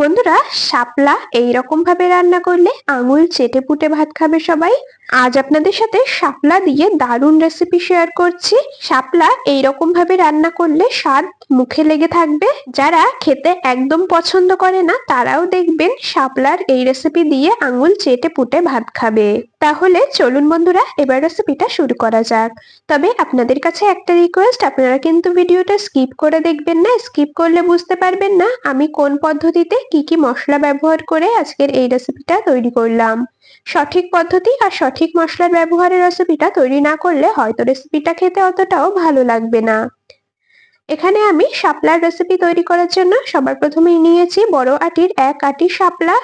বন্ধুরা, শাপলা এইরকম ভাবে রান্না করলে আঙুল চেটে পুটে ভাত খাবে সবাই। আজ আপনাদের সাথে শাপলা দিয়ে দারুণ রেসিপি শেয়ার করছি। শাপলা এইরকম ভাবে রান্না করলে স্বাদ মুখে লেগে থাকবে। যারা খেতে একদম পছন্দ করে না, তারাও দেখবেন শাপলার এই রেসিপি দিয়ে আঙুল চেটে পুটে ভাত খাবে। তাহলে চলুন বন্ধুরা, এবার রেসিপিটা শুরু করা যাক। তবে আপনাদের কাছে একটা রিকোয়েস্ট আপনারা কিন্তু ভিডিওটা স্কিপ করে দেখবেন না স্কিপ করলে বুঝতে পারবেন না আমি কোন পদ্ধতিতে কি কি মশলা ব্যবহার করে আজকের এই রেসিপিটা তৈরি করলাম। সঠিক পদ্ধতি আর সঠিক মশলার ব্যবহারের রেসিপিটা তৈরি না করলে হয়তো রেসিপিটা খেতে অতটাও ভালো লাগবে না। এখানে আমি শাপলার রেসিপি তৈরি করার জন্য সবার প্রথমেই নিয়েছি বড় আটির এক আটি শাপলা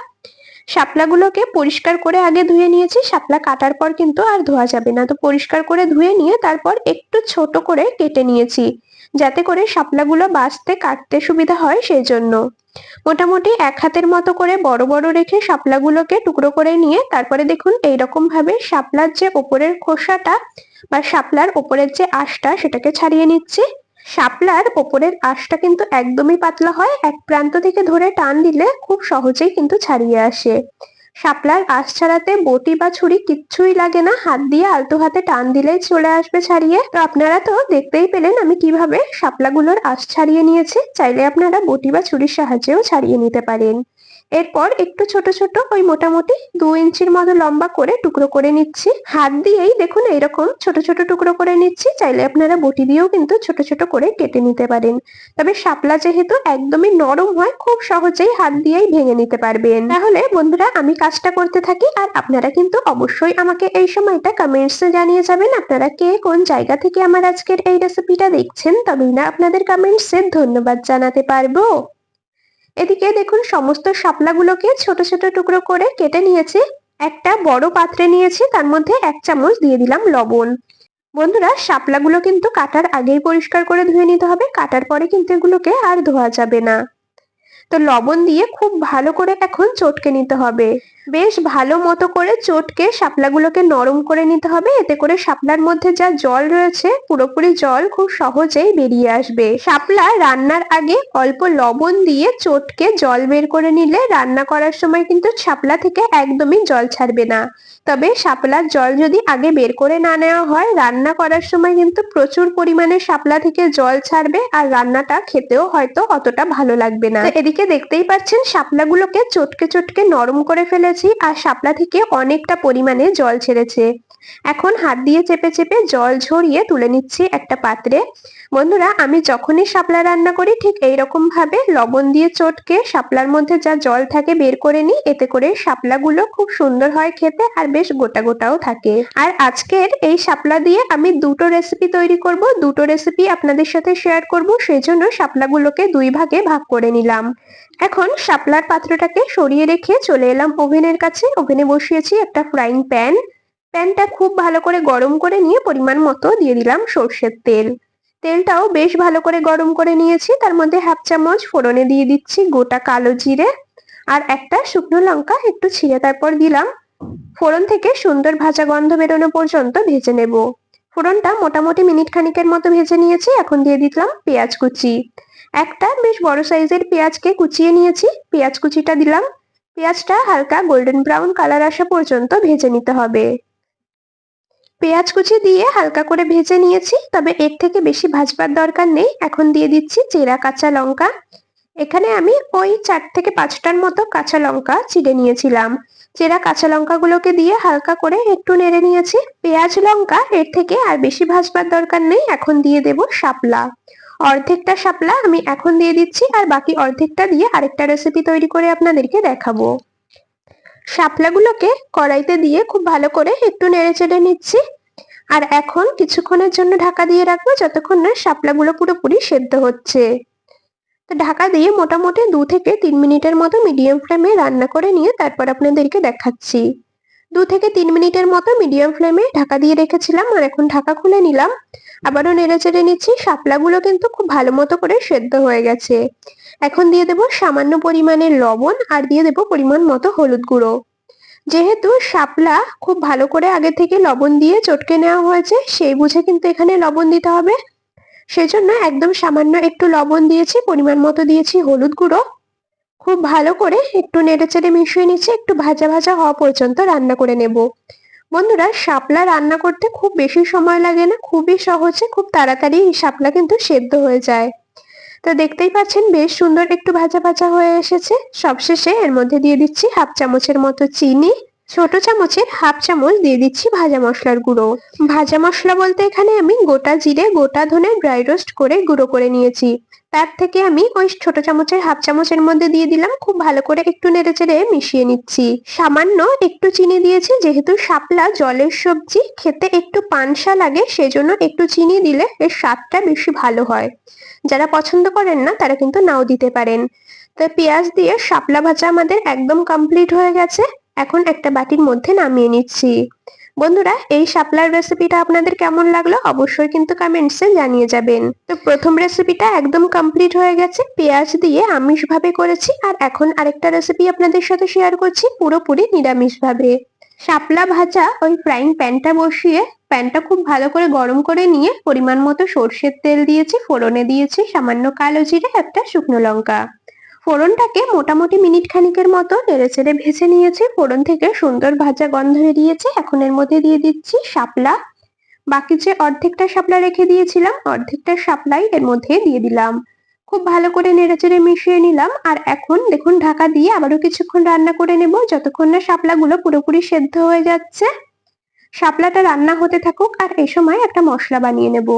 শাপলাগুলোকে পরিষ্কার করে আগে ধুয়ে নিয়েছি। শাপলা কাটার পর কিন্তু আর ধোয়া যাবে না। তো পরিষ্কার করে ধুয়ে নিয়ে তারপর একটু ছোট করে কেটে নিয়েছি, যাতে করে শাপলাগুলো বাঁচতে, কাটতে সুবিধা হয় সেই জন্য মোটামুটি এক হাতের মতো করে বড় বড় রেখে শাপলাগুলোকে টুকরো করে নিয়ে তারপরে দেখুন এইরকম ভাবে শাপলার যে ওপরের খোসাটা বা শাপলার ওপরের যে আঁশটা সেটাকে ছাড়িয়ে নিচ্ছি। শাপলার ওপরের আঁশটা কিন্তু একদমই পাতলা হয়, এক প্রান্ত থেকে ধরে টান দিলে খুব সহজেই কিন্তু ছাড়িয়ে আসে। শাপলার আঁশ ছাড়াতে বটি বা ছুরি কিচ্ছুই লাগে না, হাত দিয়ে আলতো হাতে টান দিলেই চলে আসবে ছাড়িয়ে। তো আপনারা তো দেখতেই পেলেন আমি কীভাবে শাপলাগুলোর আঁশ ছাড়িয়ে নিয়েছি, চাইলে আপনারা বটি বা ছুরির সাহায্যেও ছাড়িয়ে নিতে পারেন। এরপর একটু ছোট ছোট ওই মোটামুটি দু ইঞ্চির মতো লম্বা করে টুকরো করে নিচ্ছি। হাত দিয়েই দেখুন এইরকম ছোট ছোট টুকরো করে নিচ্ছি, চাইলে আপনারা বটি দিয়েও কিন্তু ছোট ছোট করে কেটে নিতে পারেন। তবে শাপলা যেহেতু একদমই নরম হয়, খুব সহজেই হাত দিয়েই ভেঙে নিতে পারবেন। তাহলে বন্ধুরা, আমি কাজটা করতে থাকি আর আপনারা কিন্তু অবশ্যই আমাকে এই সময়টা কমেন্টসে জানিয়ে যাবেন আপনারা কে কোন জায়গা থেকে আমার আজকের এই রেসিপিটা দেখছেন। তবেই না, আপনাদের কমেন্টসে ধন্যবাদ জানাতে পারব। এদিকে দেখুন, সমস্ত শাপলাগুলোকে ছোট ছোট টুকরো করে কেটে নিয়েছি। একটা বড় পাত্রে নিয়েছি, তার মধ্যে এক চামচ দিয়ে দিলাম লবণ। বন্ধুরা, শাপলাগুলো কিন্তু কাটার আগেই পরিষ্কার করে ধুয়ে নিতে হবে, কাটার পরে কিন্তু এগুলোকে আর ধোয়া যাবে না। তো লবণ দিয়ে খুব ভালো করে এখন চটকে নিতে হবে। বেশ ভালো মতো করে চটকে শাপলাগুলোকে নরম করে নিতে হবে। এতে করে শাপলার মধ্যে যা জল রয়েছে, পুরোপুরি জল খুব সহজেই বেরিয়ে আসবে। শাপলা রান্নার আগে অল্প লবণ দিয়ে চটকে জল বের করে নিলে রান্না করার সময় কিন্তু শাপলা থেকে একদমই জল ছাড়বে না। তবে শাপলার জল যদি আগে বের করে না নেওয়া হয়, রান্না করার সময় কিন্তু প্রচুর পরিমাণে শাপলা থেকে জল ছাড়বে আর রান্নাটা খেতেও হয়তো অতটা ভালো লাগবে না। এদিকে দেখতেই পাচ্ছেন, শাপলাগুলোকে চটকে চটকে নরম করে ফেলেছি আর শাপলা থেকে অনেকটা পরিমাণে জল ছেড়েছে। এখন হাত দিয়ে চেপে চেপে জল ঝরিয়ে তুলে নিচ্ছি একটা পাত্রে। বন্ধুরা, আমি যখনই শাপলা রান্না করি, ঠিক এইরকম ভাবে লবণ দিয়ে চটকে শাপলার মধ্যে যা জল থাকে বের করে নিই। এতে করে শাপলাগুলো খুব সুন্দর হয় খেতে আর বেশ গোটা গোটাও থাকে। আর আজকের এই শাপলা দিয়ে আমি দুটো রেসিপি তৈরি করব। দুটো রেসিপি আপনাদের সাথে শেয়ার করব। সেই জন্য শাপলাগুলোকে দুই ভাগে ভাগ করে নিলাম। এখন শাপলার পাত্রটাকে সরিয়ে রেখে চলে এলাম ওভেনের কাছে। ওভেনে বসিয়েছি একটা ফ্রাইং প্যান প্যানটা খুব ভালো করে গরম করে নিয়ে পরিমাণ মতো দিয়ে দিলাম সর্ষের তেল। তেলটাও বেশ ভালো করে গরম করে নিয়েছি। তার মধ্যে হাফ চামচ ফোড়নে দিয়ে দিচ্ছি গোটা কালো জিরে আর একটা শুকনো লঙ্কা একটু ছিঁড়ে তারপর দিলাম। ফোড়ন থেকে সুন্দর ভাজা গন্ধ বেরোনো পর্যন্ত ভেজে নেব। ফোড়নটা মোটামুটি মিনিট খানিকের মতো ভেজে নিয়েছি। এখন দিয়ে দিলাম পেঁয়াজ কুচি। একটা বেশ বড় সাইজের পেঁয়াজকে কুচিয়ে নিয়েছি। পেঁয়াজ কুচিটা দিলাম। পেঁয়াজটা হালকা গোল্ডেন ব্রাউন কালার আসা পর্যন্ত ভেজে নিতে হবে। পেঁয়াজ কুচি দিয়ে হালকা করে ভেজে নিয়েছি, তবে এর থেকে বেশি ভাজবার দরকার নেই। এখন দিয়ে দিচ্ছি চেরা কাঁচা লঙ্কা। এখানে আমি ওই চার থেকে পাঁচটার মতো কাঁচা লঙ্কা চিড়ে নিয়েছিলাম। চেরা কাঁচা লঙ্কাগুলোকে দিয়ে হালকা করে একটু নেড়ে নিয়েছি। পেঁয়াজ লঙ্কা এর থেকে আর বেশি ভাজবার দরকার নেই। এখন দিয়ে দেব শাপলা। অর্ধেকটা শাপলা আমি এখন দিয়ে দিচ্ছি আর বাকি অর্ধেকটা দিয়ে আরেকটা রেসিপি তৈরি করে আপনাদেরকে দেখাবো। শাপলাগুলোকে কড়াইতে দিয়ে খুব ভালো করে একটু নেড়ে চেড়ে নিচ্ছি। আর এখন কিছুক্ষণের জন্য ঢাকা দিয়ে রাখব যতক্ষণ না শাপলাগুলো পুরোপুরি সেদ্ধ হচ্ছে। তো ঢাকা দিয়ে মোটামুটি দু থেকে তিন মিনিটের মতো মিডিয়াম ফ্লেমে রান্না করে নিয়ে তারপর আপনাদেরকে দেখাচ্ছি। দু থেকে তিন মিনিটের মতো মিডিয়াম ফ্লেমে ঢাকা দিয়ে রেখেছিলাম আর এখন ঢাকা খুলে নিলাম। আবারও নেড়ে চেড়ে নিচ্ছি, শাপলাগুলো কিন্তু খুব ভালো মতো করে সেদ্ধ হয়ে গেছে। এখন দিয়ে দেব সামান্য পরিমাণের লবণ আর দিয়ে দেব পরিমাণ মতো হলুদ গুঁড়ো। যেহেতু শাপলা খুব ভালো করে আগে থেকে লবণ দিয়ে চটকে নেওয়া হয়েছে, সেই বুঝে কিন্তু এখানে লবণ দিতে হবে। সেজন্য একদম সামান্য একটু লবণ দিয়েছি, পরিমাণ মতো দিয়েছি হলুদ গুঁড়ো। খুব ভালো করে একটু নেড়েচেড়ে মিশিয়ে নিচ্ছে একটু ভাজা ভাজা হওয়া পর্যন্ত রান্না করে নেব। বন্ধুরা, শাপলা রান্না করতে খুব বেশি সময় লাগে না, খুবই সহজে, খুব তাড়াতাড়ি এই শাপলা কিন্তু সেদ্ধ হয়ে যায়। তো দেখতেই পাচ্ছেন, বেশ সুন্দর একটু ভাজা ভাজা হয়ে এসেছে। সবশেষে এর মধ্যে দিয়ে দিচ্ছি হাফ চামচের মতো চিনি ছোট চামচের হাফ চামচ দিয়ে দিচ্ছি ভাজা মশলার গুঁড়ো। ভাজা মশলা বলতে এখানে আমি গোটা জিরে, গোটা ধনে ড্রাই রোস্ট করে গুঁড়ো করে নিয়েছি। তার থেকে আমি ওই ছোট চামচের হাফ চামচের মধ্যে দিয়ে দিলাম, খুব ভালো করে একটু নেড়ে চেড়ে মিশিয়ে নিচ্ছি। সামান্য একটু চিনি দিয়েছি, যেহেতু শাপলা জলের সবজি, খেতে একটু পানসা লাগে, সেজন্য একটু চিনি দিলে এর স্বাদটা বেশি ভালো হয়। যারা পছন্দ করেন না, তারা কিন্তু নাও দিতে পারেন। তো পেঁয়াজ দিয়ে শাপলা ভাজা আমাদের একদম কমপ্লিট হয়ে গেছে। এখন একটা বাটির মধ্যে নামিয়ে নিচ্ছি। বন্ধুরা, এই শাপলার রেসিপিটা আপনাদের কেমন লাগল অবশ্যই কিন্তু কমেন্টসে জানিয়ে যাবেন। তো প্রথম রেসিপিটা একদম কমপ্লিট হয়ে গেছে। পেঁয়াজ দিয়ে আমিষ ভাবে করেছি আর এখন আরেকটা রেসিপি আপনাদের সাথে শেয়ার করছি পুরোপুরি নিরামিষ ভাবে শাপলা ভাজা ওই ফ্রাইং প্যানটা বসিয়ে প্যানটা খুব ভালো করে গরম করে নিয়ে পরিমাণ মতো সর্ষের তেল দিয়েছি, ফোড়নে দিয়েছি, সামান্য কালো জিরে, একটা শুকনো লঙ্কা। ফোড়নটাকে মোটামুটি মিনিট খানিকের মতো নেড়েচেড়ে ভেজে নিয়েছি। ফোড়ন থেকে সুন্দর ভাজা গন্ধ বেরিয়েছে। এখন এর মধ্যে দিয়ে দিচ্ছি শাপলা। বাকি যে অর্ধেকটা শাপলা রেখে দিয়েছিলাম, অর্ধেকটা শাপলাই এর মধ্যে দিয়ে দিলাম। খুব ভালো করে নেড়েচেড়ে মিশিয়ে নিলাম। আর এখন দেখুন, ঢাকা দিয়ে আবারও কিছুক্ষণ রান্না করে নেব। যতক্ষণ না শাপলাগুলো পুরোপুরি সেদ্ধ হয়ে যাচ্ছে, শাপলাটা রান্না হতে থাকুক। আর এই সময় একটা মশলা বানিয়ে নেব।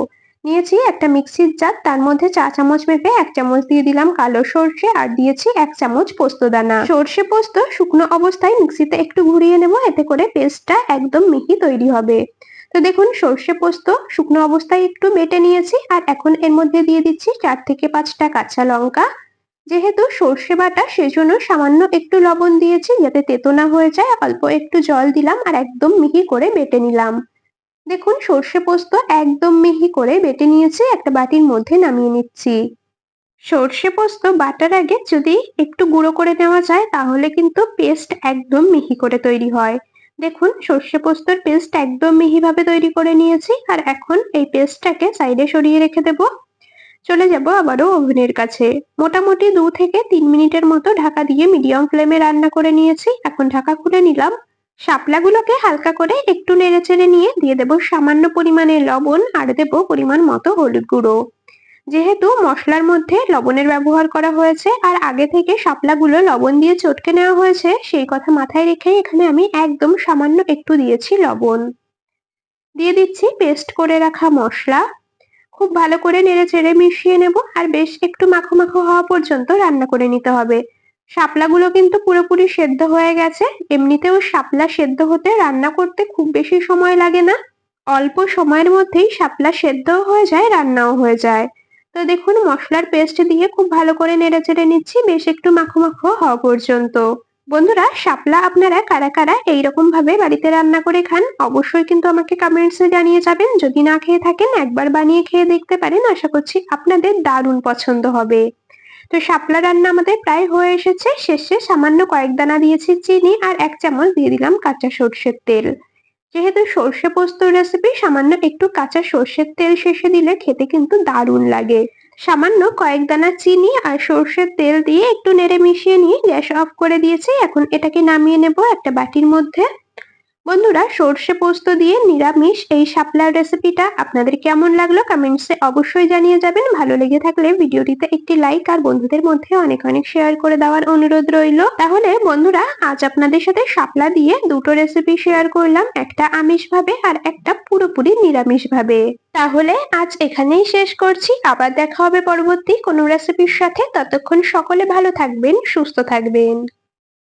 নিয়েছি একটা মিক্সির জার, তার মধ্যে চা চামচ মেপে এক চামচ দিয়ে দিলাম কালো সর্ষে আর দিয়েছি এক চামচ পোস্ত দানা। সর্ষে পোস্ত শুকনো অবস্থায় মিক্সিতে একটু ঘুরিয়ে নেব, এতে করে পেস্টটা একদম মিহি তৈরি হবে। তো দেখুন, সর্ষে পোস্ত শুকনো অবস্থায় একটু বেটে নিয়েছি আর এখন এর মধ্যে দিয়ে দিচ্ছি চার থেকে পাঁচটা কাঁচা লঙ্কা। যেহেতু সর্ষে বাটা, সেজন্য সামান্য একটু লবণ দিয়েছি যাতে তেতো না হয়ে যায়, অল্প একটু জল দিলাম আর একদম মিহি করে বেটে নিলাম। দেখুন, সর্ষে পোস্ত একদম মিহি করে বেটে নিয়েছি, একটা বাটির মধ্যে নামিয়ে নিচ্ছি। সর্ষে পোস্ত বাটার আগে যদি একটু গুঁড়ো করে নেওয়া যায়, তাহলে কিন্তু পেস্ট একদম মিহি করে তৈরি হয়। দেখুন, সর্ষে পোস্তর পেস্ট একদম মিহিভাবে তৈরি করে নিয়েছি, আর এখন এই পেস্টটাকে সাইডে সরিয়ে রেখে দেব। চলে যাব আবারও ওভেনের কাছে। মোটামুটি দু থেকে তিন মিনিটের মতো ঢাকা দিয়ে মিডিয়াম ফ্লেমে রান্না করে নিয়েছি। এখন ঢাকা খুলে নিলাম। শাপলাগুলোকে হালকা করে একটু নেড়েচেড়ে নিয়ে দিয়ে দেব সামান্য পরিমাণে লবণ আর দেব পরিমাণ মতো হলুদ গুঁড়ো। যেহেতু মশলার মধ্যে লবণের ব্যবহার করা হয়েছে আর আগে থেকে শাপলাগুলো লবণ দিয়ে চটকে নেওয়া হয়েছে, সেই কথা মাথায় রেখে এখানে আমি একদম সামান্য একটু দিয়েছি লবণ। দিয়ে দিচ্ছি পেস্ট করে রাখা মশলা। খুব ভালো করে নেড়ে চেড়ে মিশিয়ে নেব আর বেশ একটু মাখো মাখো হওয়া পর্যন্ত রান্না করে নিতে হবে। শাপলাগুলো কিন্তু পুরোপুরি সেদ্ধ হয়ে গেছে। এমনিতেও শাপলা সেদ্ধ হতে রান্না করতে খুব বেশি সময় লাগে না। অল্প সময়ের মধ্যেই শাপলা সেদ্ধ হয়ে যায়, রান্নাও হয়ে যায়। তো দেখুন, মশলার পেস্ট দিয়ে খুব ভালো করে নেড়ে চেড়ে নিচ্ছি, বেশ একটু মাখো মাখো হওয়া পর্যন্ত। বন্ধুরা, শাপলা আপনারা কারা কারা এইরকম ভাবে বাড়িতে রান্না করে খান, অবশ্যই কিন্তু আমাকে কমেন্টসে জানিয়ে যাবেন। যদি না খেয়ে থাকেন, একবার বানিয়ে খেয়ে দেখতে পারেন, আশা করছি আপনাদের দারুণ পছন্দ হবে। তো শাপলা রান্না আমাদের প্রায় হয়ে এসেছে। শেষে সামান্য কয়েক দানা দিয়েছি চিনি আর এক চামচ দিয়ে দিলাম কাঁচা সর্ষের তেল। যেহেতু সর্ষে পোস্ত রেসিপি সামান্য একটু কাঁচা সর্ষের তেল শেষে দিলে খেতে কিন্তু দারুণ লাগে। সামান্য কয়েক দানা চিনি আর সর্ষের তেল দিয়ে একটু নেড়ে মিশিয়ে নিয়ে গ্যাস অফ করে দিয়েছি। এখন এটাকে নামিয়ে নেব একটা বাটির মধ্যে। বন্ধুরা, সর্ষে পোস্ত দিয়ে নিরামিষ এই শাপলার রেসিপিটা আপনাদের কেমন লাগল কমেন্টসে অবশ্যই জানিয়ে যাবেন। ভালো লেগে থাকলে ভিডিওটিতে একটি লাইক আর বন্ধুদের মধ্যে অনেক অনেক শেয়ার করে দেওয়ার অনুরোধ রইল। তাহলে বন্ধুরা, আজ আপনাদের সাথে শাপলা দিয়ে দুটো রেসিপি শেয়ার করলাম, একটা আমিষ ভাবে আর একটা পুরোপুরি নিরামিষ ভাবে তাহলে আজ এখানেই শেষ করছি। আবার দেখা হবে পরবর্তী কোনো রেসিপির সাথে। ততক্ষণ সকলে ভালো থাকবেন, সুস্থ থাকবেন।